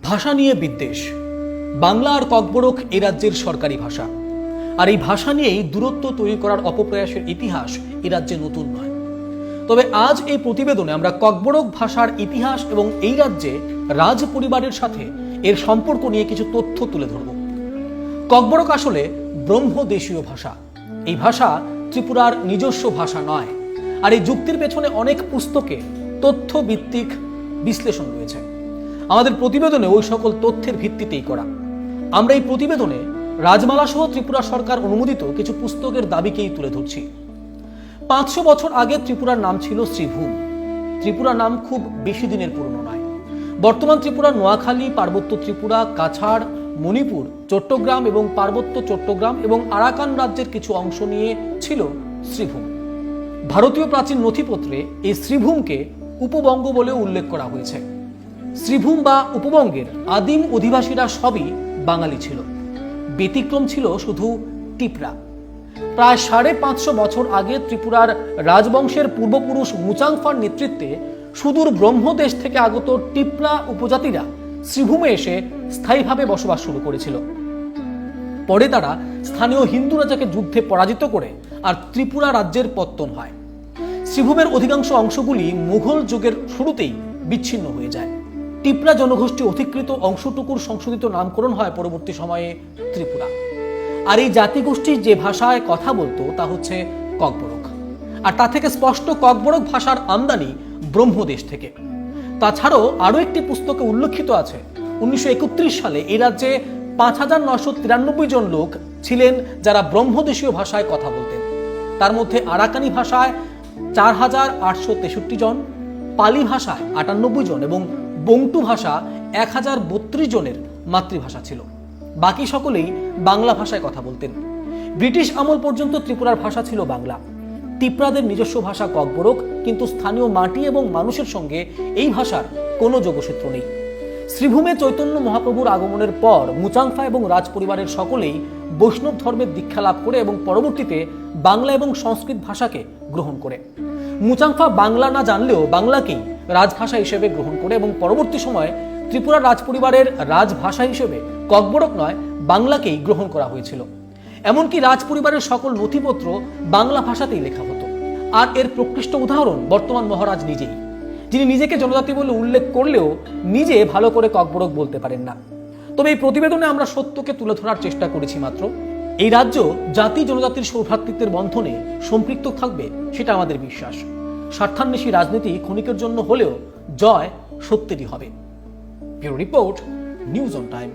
ভাষা নিয়ে বিদ্বেষ। বাংলা আর ককবরক এ রাজ্যের সরকারি ভাষা। আর এই ভাষা নিয়েই দূরত্ব তৈরি করার অপপ্রয়াসের ইতিহাস এ রাজ্যে নতুন নয়। তবে আজ এই প্রতিবেদনে আমরা ককবরক ভাষার ইতিহাস এবং এই রাজ্যে রাজ পরিবারের সাথে এর সম্পর্ক নিয়ে কিছু তথ্য তুলে ধরব। ককবরক আসলে ব্রহ্মদেশীয় ভাষা। এই ভাষা ত্রিপুরার নিজস্ব ভাষা নয়। আর এই যুক্তির পেছনে অনেক পুস্তকে তথ্য ভিত্তিক বিশ্লেষণ রয়েছে। আমাদের প্রতিবেদনে ওই সকল তথ্যের ভিত্তিতেই করা। আমরা এই প্রতিবেদনে রাজমালা সহ ত্রিপুরা সরকার অনুমোদিত কিছু পুস্তকের দাবিকেই তুলে ধরছি। পাঁচশো বছর আগে ত্রিপুরার নাম ছিল শ্রীভূম। ত্রিপুরা নাম খুব বেশি দিনের পুরনো নয়। বর্তমান ত্রিপুরা নোয়াখালী, পার্বত্য ত্রিপুরা, কাছাড়, মণিপুর, চট্টগ্রাম এবং পার্বত্য চট্টগ্রাম এবং আরাকান রাজ্যের কিছু অংশ নিয়ে ছিল শ্রীভূম। ভারতীয় প্রাচীন নথিপত্রে এই শ্রীভূমকে উপবঙ্গ বলে উল্লেখ করা হয়েছে। শ্রীভূম বা উপবঙ্গের আদিম অধিবাসীরা সবই বাঙালি ছিল। ব্যতিক্রম ছিল শুধু টিপরা। প্রায় সাড়ে পাঁচশো বছর আগে ত্রিপুরার রাজবংশের পূর্বপুরুষ মুচাংফার নেতৃত্বে সুদূর ব্রহ্মদেশ থেকে আগত টিপরা উপজাতিরা শ্রীভূমে এসে স্থায়ীভাবে বসবাস শুরু করেছিল। পরে তারা স্থানীয় হিন্দু রাজাকে যুদ্ধে পরাজিত করে আর ত্রিপুরা রাজ্যের পত্তন হয়। শ্রীভূমের অধিকাংশ অংশগুলি মুঘল যুগের শুরুতেই বিচ্ছিন্ন হয়ে যায়। টিপরা জনগোষ্ঠী অধিকৃত অংশটুকুর সংশোধিত নামকরণ হয় পরবর্তী সময়ে ত্রিপুরা। আর এই জাতিগোষ্ঠীর যে ভাষায় কথা বলতো তা হচ্ছে ককবরক। আর তা থেকে স্পষ্ট ককবরক ভাষার আমদানি ব্রহ্মদেশ থেকে। তাছাড়াও আরও একটি পুস্তকে উল্লেখিত আছে, উনিশশো একত্রিশ সালে এই রাজ্যে পাঁচ হাজার নশো তিরানব্বই জন লোক ছিলেন যারা ব্রহ্মদেশীয় ভাষায় কথা বলতেন। তার মধ্যে আরাকানি ভাষায় চার হাজার আটশো তেষট্টি জন, পালি ভাষায় আটানব্বই জন এবং বংটু ভাষা এক হাজার বত্রিশ জনের মাতৃভাষা ছিল। বাকি সকলেই বাংলা ভাষায় কথা বলতেন। ব্রিটিশ আমল পর্যন্ত ত্রিপুরার ভাষা ছিল বাংলা। তিপ্রাদের নিজস্ব ভাষা ককবরক কিন্তু স্থানীয় মাটি এবং মানুষের সঙ্গে এই ভাষার কোনো যোগসূত্র নেই। শ্রীভূমে চৈতন্য মহাপ্রভুর আগমনের পর মুচাংফা এবং রাজ পরিবারের সকলেই বৈষ্ণব ধর্মের দীক্ষা লাভ করে এবং পরবর্তীতে বাংলা এবং সংস্কৃত ভাষাকে গ্রহণ করে। মুচাংফা বাংলা না জানলেও বাংলাকেই রাজভাষা হিসেবে গ্রহণ করে এবং পরবর্তী সময়ে ত্রিপুরা রাজপরিবারের রাজভাষা হিসেবে ককবরক নয়, বাংলাকেই গ্রহণ করা হয়েছিল। এমনকি রাজপরিবারের সকল নথিপত্র বাংলা ভাষাতেই লেখা হতো। আর এর প্রকৃষ্ট উদাহরণ বর্তমান মহারাজ নিজেই। যিনি নিজেকে জনজাতি বলে উল্লেখ করলেও নিজে ভালো করে ককবরক বলতে পারেন না। তবে এই প্রতিবেদনে আমরা সত্যকে তুলে ধরার চেষ্টা করেছি মাত্র। এই রাজ্য জাতি জনজাতির সৌভ্রাতৃত্বের বন্ধনে সম্পৃক্ত থাকবে, সেটা আমাদের বিশ্বাস। স্বার্থান্বেষী রাজনীতি ক্ষণিকের জন্য হলেও জয় সত্যেরই হবে। Bureau report, news on time.